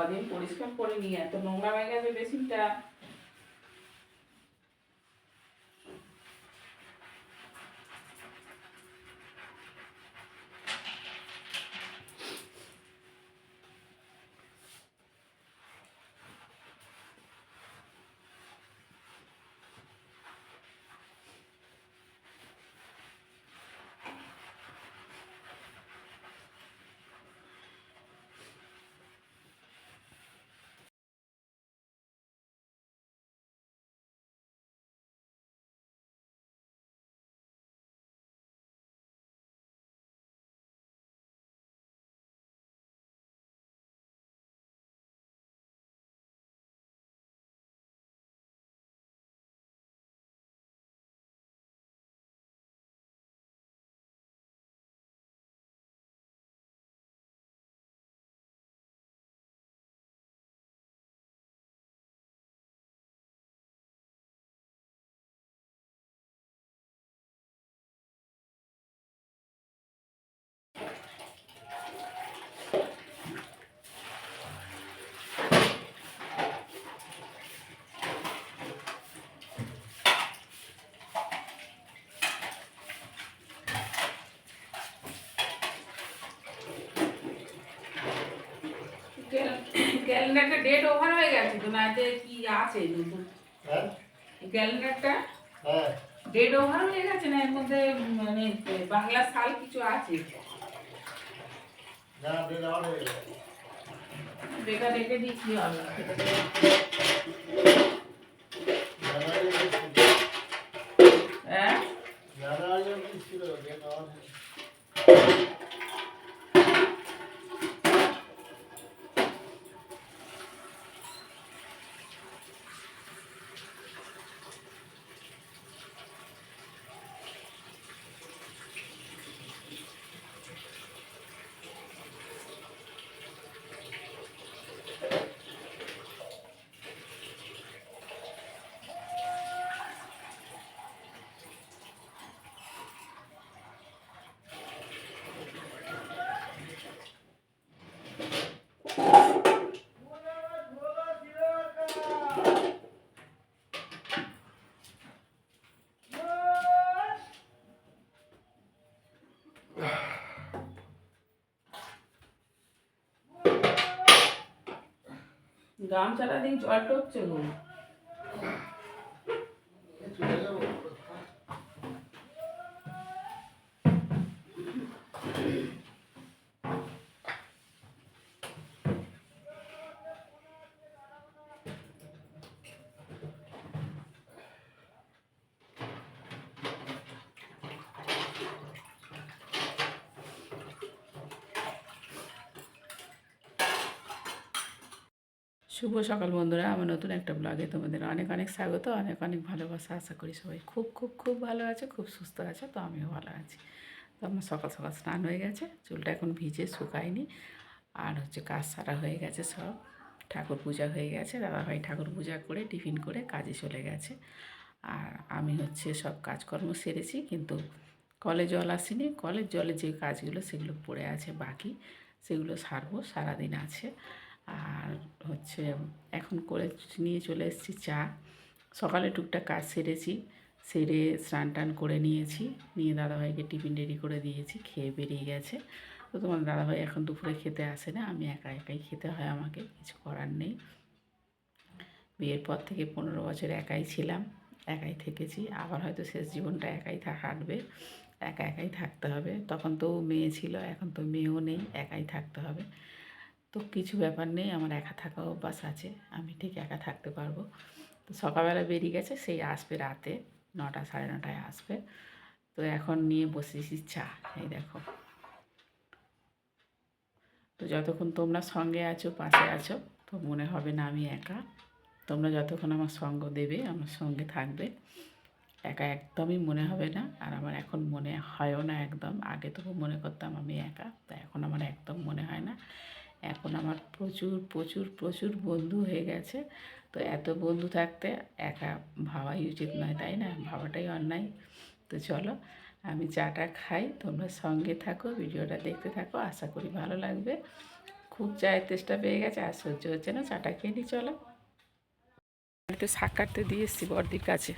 কদিন পরিষ্কার করে নিয়ে এত নোংরা হয়ে গেছে বেসিনটা ক্যালেন্ডারটা ডেট ওভার হয়ে গেছে তো না যে কি আছে নতুন হ্যাঁ? ক্যালেন্ডারটা হ্যাঁ। ডেট ওভার হয়ে গেছে না এর মধ্যে মানে বাংলা সাল কিছু আছে? না আপনি আমার হয়ে গেছে। বেটা রেখে দিই কি হবে। হ্যাঁ? অবধি ছিল ডেট আমার গামছাটা দিন জল টপছে গো শুভ সকাল বন্ধুরা, আমার নতুন একটা ব্লগে তোমাদের অনেক অনেক স্বাগত, অনেক অনেক ভালোবাসা, আশা করি সবাই খুব খুব খুব ভালো আছে, খুব সুস্থ আছে, তো আমিও ভালো আছি। তো আমার সকাল সকাল স্নান হয়ে গেছে, চুলটা এখন ভিজে শুকায়নি, আর হচ্ছে কাজ সারা হয়ে গেছে সব। ঠাকুর পূজা হয়ে গেছে, দাদাভাই ঠাকুর পূজা করে, টিফিন করে কাজে চলে গেছে। আর আমি হচ্ছে সব কাজকর্ম সেরেছি, কিন্তু কলে জল আসেনি, কলের জলে যে কাজগুলো সেগুলো পড়ে আছে বাকি, সেগুলো সারবো, সারাদিন আছে। আর হচ্ছে এখন করে নিয়ে চলে এসেছি চা। সকালে টুকটাক কাজ সেরেছি, সেরে স্নান টান করে নিয়েছি, নিয়ে দাদাভাইকে টিফিন রেডি করে দিয়েছি, খেয়ে বেরিয়ে গেছে। তো তোমার দাদাভাই এখন দুপুরে খেতে আসে না, আমি একা একাই খেতে হয় আমাকে, কিছু করার নেই। বিয়ের পর থেকে পনেরো বছর একাই ছিলাম, একাই থেকেছি, আবার হয়তো শেষ জীবনটা একাই কাটবে, একা একাই থাকতে হবে। তখন তো মেয়ে ছিল, এখন তো মেয়েও নেই, একাই থাকতে হবে। তো কিছু ব্যাপার নেই, আমার একা থাকা অভ্যাস আছে, আমি ঠিক একা থাকতে পারব। তো সকালবেলা বেরিয়ে গেছে, সেই আসবে রাতে, নটা সাড়ে নটায় আসবে। তো এখন নিয়ে বসেছি চা, এই দেখো। তো যতক্ষণ তোমরা সঙ্গে আছো, পাশে আছো, তো মনে হবে না আমি একা। তোমরা যতক্ষণ আমার সঙ্গ দেবে, আমার সঙ্গে থাকবে, একা একদমই মনে হবে না। আর আমার এখন মনে হয়ও না একদম, আগে তো মনে করতাম আমি একা, তা এখন আমার একদম মনে হয় না। এখন আমার প্রচুর প্রচুর প্রচুর বন্ধু হয়ে গেছে। তো এত বন্ধু থাকতে একা ভাবাই উচিত নয়, তাই না? ভাবাটাই অন্যায়। তো চলো, আমি চাটা খাই, তোমরা সঙ্গে থাকো, ভিডিওটা দেখতে থাকো, আশা করি ভালো লাগবে। খুব চায়ের তেষ্টা পেয়ে গেছে, আর সহ্য হচ্ছে না, চাটা খেয়ে নি চলো। একটু শাক কাটতে দিয়ে এসছি বর্দির কাছে।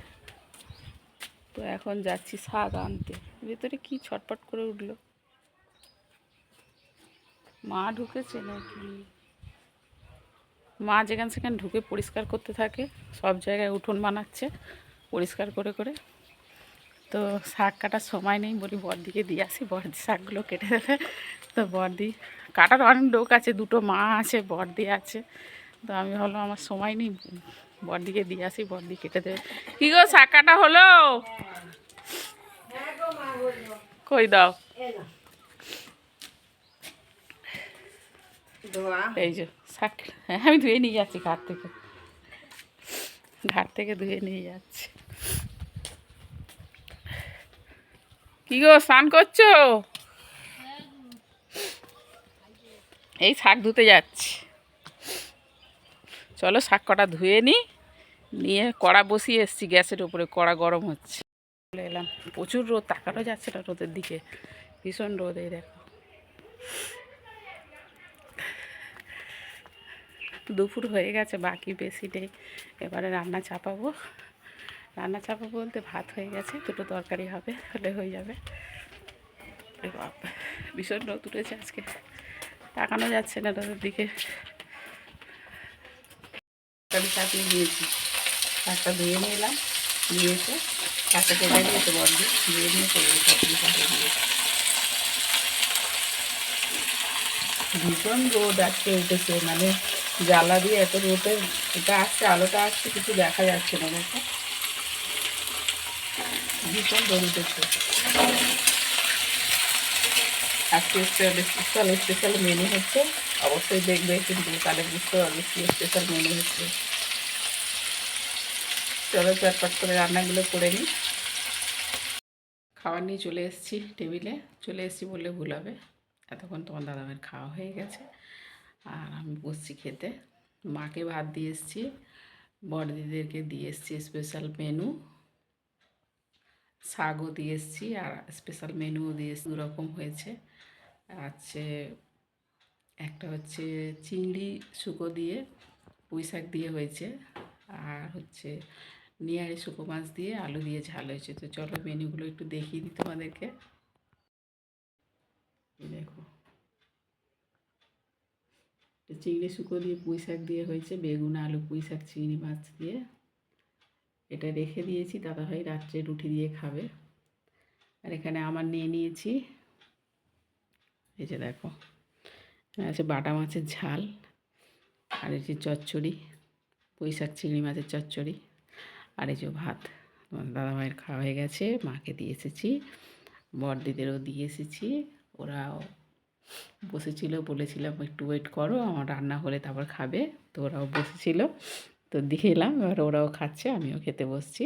তো এখন যাচ্ছি শাক আনতে। ভেতরে কি ছটপট করে উঠল? মা ঢুকেছে নাকি? মা যেখান সেখানে ঢুকে পরিষ্কার করতে থাকে, সব জায়গায় উঠোন বানাচ্ছে পরিষ্কার করে করে। তো শাক কাটার সময় নেই বলি বরদিকে দিয়ে আসি বর্দি শাকগুলো কেটে দেবে। তো বর্দি কাটার অনেক লোক আছে, দুটো মা আছে বর্দি আছে। তো আমি ভাবলাম আমার সময় নেই বর্দিকে দিয়ে আসি বর্দি কেটে দেবে। কী গো, শাক কাটা হলো? কই দাও। এই যে শাক আমি ধুয়ে নিয়ে যাচ্ছি ঘাট থেকে। ঘাট থেকে ধুয়ে নিয়ে যাচ্ছি। কি গো, স্নান করছ? এই শাক ধুতে যাচ্ছি। চলো শাক কটা ধুয়ে নিই নিয়ে কড়া বসিয়ে এসছি, গ্যাসের উপরে কড়া গরম হচ্ছে। চলে এলাম। প্রচুর রোদ, তাকানো যাচ্ছে না রোদের দিকে। ভীষণ রোদ এই দেখো। দুপুর হয়ে গেছে, বাকি বেশি নেই। এবারে রান্না চাপাবো। রান্না চাপাবো বলতে ভাত হয়ে গেছে, দুটো তরকারি হবে, হলে হয়ে যাবে। ভীষণ রোদ উঠেছে আজকে। তাকানো যাচ্ছে না রোদের দিকে। তরকারি চাপিয়ে দিয়েছি। শাকটা ধুয়ে নিলাম নিয়ে এসে শাকটা কেটে দিয়েছে বন্ধু ধুয়ে নিয়ে চলে তরকারি চাপিয়ে দিয়েছি ভীষণ রোদ আজকে উঠেছে মানে জ্বালা দিয়ে এত রোদে এটা আসছে, আলোটা আসছে, কিছু দেখা যাচ্ছে না, দেখো। ভীষণ রোদ আজকে স্পেশাল স্পেশাল মেনু হচ্ছে। অবশ্যই দেখবে, কিন্তু তাহলে বুঝতে পারবে কি স্পেশাল মেনু হচ্ছে। চলো, চটপট করে রান্নাগুলো করে নিই। খাবার নিয়ে চলে এসেছি টেবিলে। চলে এসেছি বললে ভুল হবে। এতক্ষণ তোমার দাদামের খাওয়া হয়ে গেছে। আর আমি বসছি খেতে। মাকে ভাত দিয়ে এসেছি, বড়দিদেরকে দিয়ে এসেছি স্পেশাল মেনু শাকও দিয়ে এসেছি আর স্পেশাল মেনুও দিয়ে এসেছি দুরকম হয়েছে। আছে, একটা হচ্ছে চিংড়ি শুকো দিয়ে, পুঁই শাক দিয়ে হয়েছে। আর হচ্ছে নিয়ারি শুকো মাছ দিয়ে আলু দিয়ে ঝাল হয়েছে। তো চলো মেনুগুলো একটু দেখিয়ে দিই তোমাদেরকে। দেখো। এটা চিংড়ি শুকো দিয়ে পুঁই শাক দিয়ে হয়েছে, বেগুন, আলু, পুঁই শাক, চিংড়ি, মাছ দিয়ে। এটা রেখে দিয়েছি, দাদাভাই রাত্রে রুটি দিয়ে খাবে। আর এখানে আমার নিয়ে নিয়েছি, এই যে দেখো, আছে বাটা মাছের ঝাল আর এই যে চচ্চড়ি, পুঁই শাক, চিংড়ি মাছের চচ্চড়ি আর এই যে ভাত। দাদাভাইয়ের খাওয়া হয়ে গেছে, মাকে দিয়ে এসেছি, বড়দিদেরও দিয়ে এসেছি, ওরাও বসেছিল, বলেছিলাম, একটু ওয়েট করো, আমার রান্না হলে তারপর খাবে। তো ওরাও বসেছিল। তো দিয়ে এলাম, এবার ওরাও খাচ্ছে, আমিও খেতে বসছি।